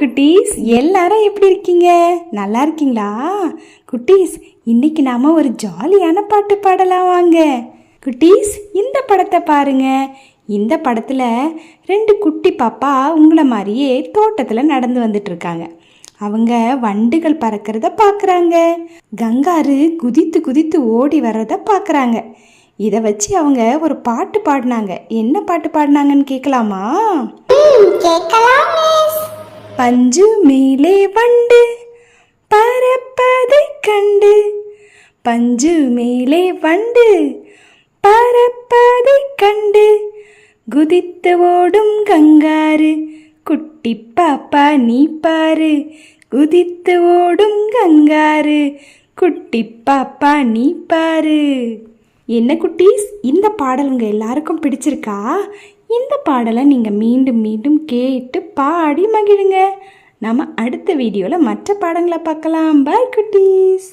குட்டீஸ் எல்லாரும் எப்படி இருக்கீங்க? நல்லா இருக்கீங்களா? குட்டீஸ் இன்னைக்கு நாம ஒரு ஜாலியான பாட்டு பாடலாம் வாங்க. குட்டீஸ் இந்த படத்தை பாருங்க. இந்த படத்துல ரெண்டு குட்டி பாப்பா உங்களை மாதிரியே தோட்டத்தில் நடந்து வந்துட்டு இருக்காங்க. அவங்க வண்டுகள் பறக்கிறத பார்க்குறாங்க கங்காரு குதித்து குதித்து ஓடி வர்றத பார்க்குறாங்க இதை வச்சு அவங்க ஒரு பாட்டு பாடினாங்க. என்ன பாட்டு பாடினாங்கன்னு கேட்கலாமா கேட்கலாம் பஞ்சு மேலே வண்டு பறப்பதை கண்டு. பஞ்சு மேலே வண்டு பறப்பதை கண்டு. குதித்து ஓடும் கங்காரு குட்டி பாப்பா நீ பாரு. குதித்து ஓடும் கங்காரு குட்டி பாப்பா நீ பாரு. என்ன குட்டீஸ் இந்த பாடல் உங்கள் எல்லாருக்கும் பிடிச்சிருக்கா? இந்த பாடலை நீங்கள் மீண்டும் மீண்டும் கேட்டு பாடி மகிழுங்க. நம்ம அடுத்த வீடியோவில் மற்ற பாடங்களை பார்க்கலாம். பாய் குட்டீஸ்.